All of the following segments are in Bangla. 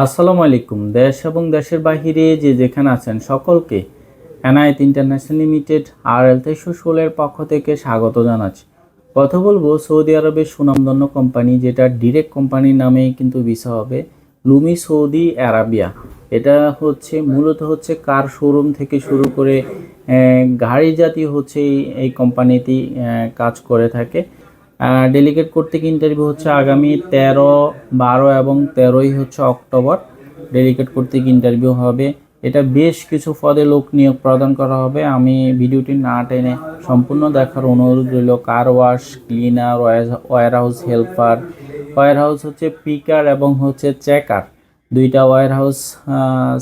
আসসালামু আলাইকুম। দেশ এবং দেশের বাহিরে যে যেখানে আছেন সকলকে এনআইট ইন্টারন্যাশনাল লিমিটেড আর এল ষোলের পক্ষ থেকে স্বাগত জানাচ্ছি। কথা বলব সৌদি আরবের সুনামধন্য কোম্পানি যেটা ডিরেক্ট কোম্পানির নামেই কিন্তু ভিসা হবে, লুমি সৌদি আরাবিয়া। এটা হচ্ছে, মূলত হচ্ছে কার শোরুম থেকে শুরু করে গাড়ি জাতীয় হচ্ছে এই কোম্পানিটি কাজ করে থাকে। ডেলিগেট করতে কি ইন্টারভিউ হচ্ছে আগামী তেরো, বারো এবং তেরোই হচ্ছে অক্টোবর। ডেলিগেট করতে কি ইন্টারভিউ হবে। এটা বেশ কিছু পদে লোক নিয়োগ প্রদান করা হবে। আমি ভিডিওটি না টেনে সম্পূর্ণ দেখার অনুরোধ রইল। Car wash cleaner warehouse helper warehouse হচ্ছে পিকার এবং হচ্ছে চেকার দুইটা ওয়ার হাউস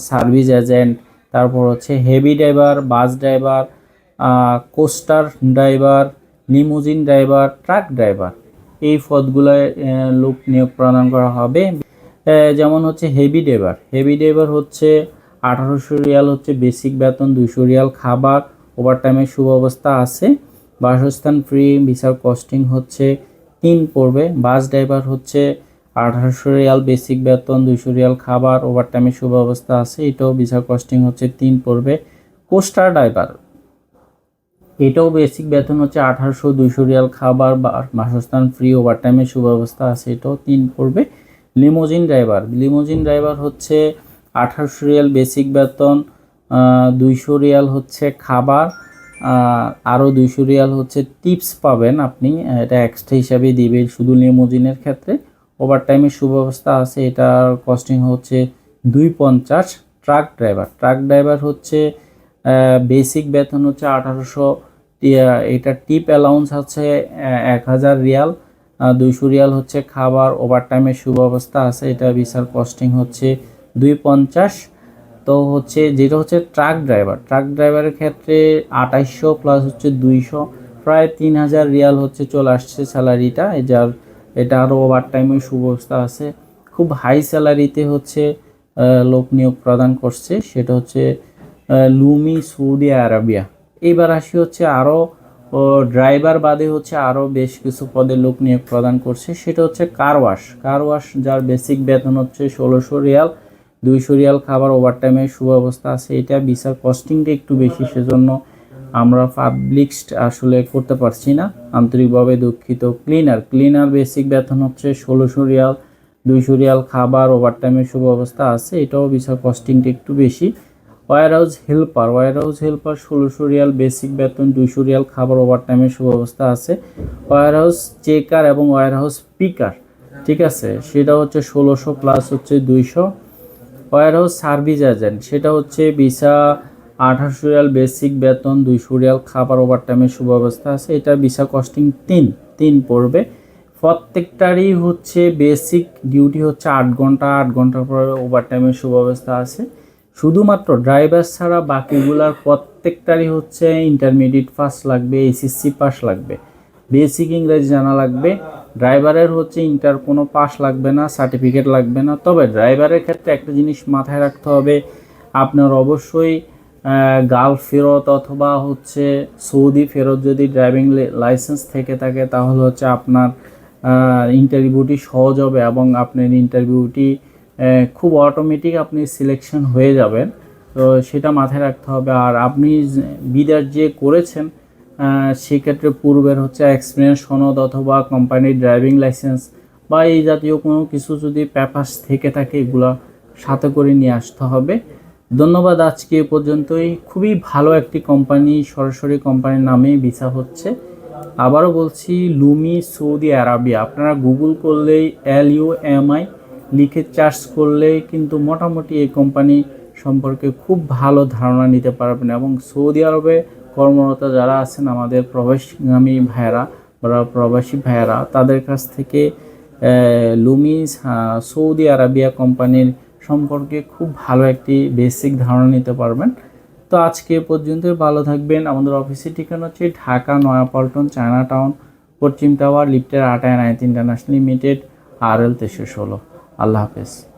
সার্ভিস এজেন্ট তারপর হচ্ছে heavy driver bus driver coaster driver limousine driver, truck driver. এই পদগুলোয় লোক নিয়োগ প্রদান করা হবে। যেমন হচ্ছে হেভি ড্রাইভার। হেভি ড্রাইভার হচ্ছে আঠারোশো রিয়াল হচ্ছে বেসিক বেতন, দুইশো রিয়াল খাবার, ওভারটাইমের সুব্যবস্থা আছে। বাসস্থান ফ্রি, ভিসার কস্টিং হচ্ছে তিন পড়বে। বাস ড্রাইভার হচ্ছে আঠারোশো রিয়াল বেসিক বেতন, দুইশো রিয়াল খাবার, ওভারটাইমের সুব্যবস্থা আছে। এটাও ভিসার কস্টিং হচ্ছে তিন পড়বে। কোস্টার ড্রাইভার এটাও বেসিক বেতন হচ্ছে আঠারোশো, দুইশো রিয়াল খাবার বা বাসস্থান ফ্রি ওভারটাইমের সুব্যবস্থা আছে, এটাও তিন পড়বে। লিমোজিন ড্রাইভার লিমোজিন ড্রাইভার হচ্ছে আঠারোশো রিয়াল বেসিক বেতন দুইশো রিয়াল হচ্ছে খাবার আরও দুইশো রিয়াল হচ্ছে টিপস পাবেন আপনি, এটা এক্সট্রা হিসাবে দিবে শুধু লিমোজিনের ক্ষেত্রে। ওভারটাইমের সুব্যবস্থা আছে, এটার কস্টিং হচ্ছে দুই পঞ্চাশ। ট্রাক ড্রাইভার ট্রাক ড্রাইভার হচ্ছে বেসিক বেতন হচ্ছে আঠারোশো এটা টিপ অ্যালাউন্স আছে এক হাজার রিয়াল। দুইশো রিয়াল হচ্ছে খাবার ওভারটাইমের সুব্যবস্থা আছে, এটা ভিসার কস্টিং হচ্ছে দুই পঞ্চাশ তো হচ্ছে, যেটা হচ্ছে ট্রাক ড্রাইভার ট্রাক ড্রাইভারের ক্ষেত্রে আঠাইশশো প্লাস হচ্ছে দুইশো, প্রায় তিন হাজার রিয়াল হচ্ছে চলে আসছে স্যালারিটা যার, এটা আরও ওভারটাইমের সুব্যবস্থা আছে। খুব হাই স্যালারিতে হচ্ছে লোক নিয়োগ প্রদান করছে, সেটা হচ্ছে লুমি সৌদি আরাবিয়া। এইবার আসি হচ্ছে আরও ড্রাইভার বাদে হচ্ছে আরও বেশ কিছু পদে লোক নিয়োগ প্রদান করছে। সেটা হচ্ছে কার ওয়াশ কার ওয়াশ যার বেসিক বেতন হচ্ছে ষোলোশো রিয়াল। দুইশো রিয়াল খাবার ওভারটাইমের সুব্যবস্থা আছে। এটা ভিসার কস্টিংটা একটু বেশি, সেজন্য আমরা পাবলিক আসলে করতে পারছি না। আন্তরিকভাবে দুঃখিত। ক্লিনার ক্লিনার বেসিক বেতন হচ্ছে ষোলোশো রিয়াল। দুইশো রিয়াল খাবার ওভারটাইমের সুব্যবস্থা আছে। এটাও ভিসার কস্টিংটা একটু বেশি। Warehouse helper warehouse helper ষোলোশো রিয়াল বেসিক বেতন, দুইশো রিয়াল খাবার ওভারটাইমের সুব্যবস্থা আছে। ওয়ার হাউস চেকার এবং ওয়ার হাউস পিকার, ঠিক আছে? সেটা হচ্ছে ষোলোশো প্লাস হচ্ছে দুইশো। ওয়ার হাউস সার্ভিস এজেন্ট, সেটা হচ্ছে ভিসা আঠারোশো রিয়াল বেসিক বেতন, দুইশো রিয়াল খাবার ওভারটাইমের সুব্যবস্থা আছে। এটা ভিসা কস্টিং তিন তিন পড়বে। প্রত্যেকটারই হচ্ছে বেসিক ডিউটি হচ্ছে আট ঘণ্টা, আট ঘণ্টার পরে ওভারটাইমের সুব্যবস্থা আছে। শুধুমাত্র ড্রাইভার ছাড়া বাকিগুলার প্রত্যেকটারই হচ্ছে ইন্টারমিডিয়েট পাস লাগবে এসএসসি পাস লাগবে। বেসিক ইংরেজি জানা লাগবে ড্রাইভারের হচ্ছে ইন্টার কোনো পাস লাগবে না সার্টিফিকেট লাগবে না। তবে ড্রাইভারের ক্ষেত্রে একটা জিনিস মাথায় রাখতে হবে, আপনার অবশ্যই গাল ফেরত অথবা হচ্ছে সৌদি ফেরত যদি ড্রাইভিং লাইসেন্স থেকে থাকে, তাহলে হচ্ছে আপনার ইন্টারভিউটি সহজ হবে এবং আপনার ইন্টারভিউটি খুব অটোমেটিক আপনি সিলেকশন হয়ে যাবেন। তো সেটা মাথায় রাখতে হবে। আর আপনি বিদার যে করেছেন সেক্ষেত্রে পূর্বের হচ্ছে এক্সপিরিয়েন্স সনদ অথবা কোম্পানির ড্রাইভিং লাইসেন্স বা এই জাতীয় কোনো কিছু যদি পেপার্স থেকে থাকে, এগুলো সাথে করে নিয়ে আসতে হবে। ধন্যবাদ আজকে এ পর্যন্তই। খুবই ভালো একটি কোম্পানি সরাসরি কোম্পানির নামেই ভিসা হচ্ছে। আবারও বলছি লুমি সৌদি আরাবিয়া আপনারা গুগল করলেই এল ইউ এম আই লিখে চার্জ করলে কিন্তু মোটামুটি এই কোম্পানি সম্পর্কে খুব ভালো ধারণা নিতে পারবেন এবং সৌদি আরবে কর্মরত যারা আছেন আমাদের প্রবাসগামী ভাইয়েরা বা প্রবাসী ভাইয়েরা, তাদের কাছ থেকে লুমি সৌদি আরাবিয়া কোম্পানির সম্পর্কে খুব ভালো একটি বেসিক ধারণা নিতে পারবেন। তো আজকে পর্যন্ত ভালো থাকবেন। আমাদের অফিসের ঠিকানা হচ্ছে ঢাকা নয়াপল্টন চায়না টাউন, পশ্চিম টাওয়ার, লিফটের আটায় night international limited R L তেইশশো ষোলো। আল্লাহ হাফেজ।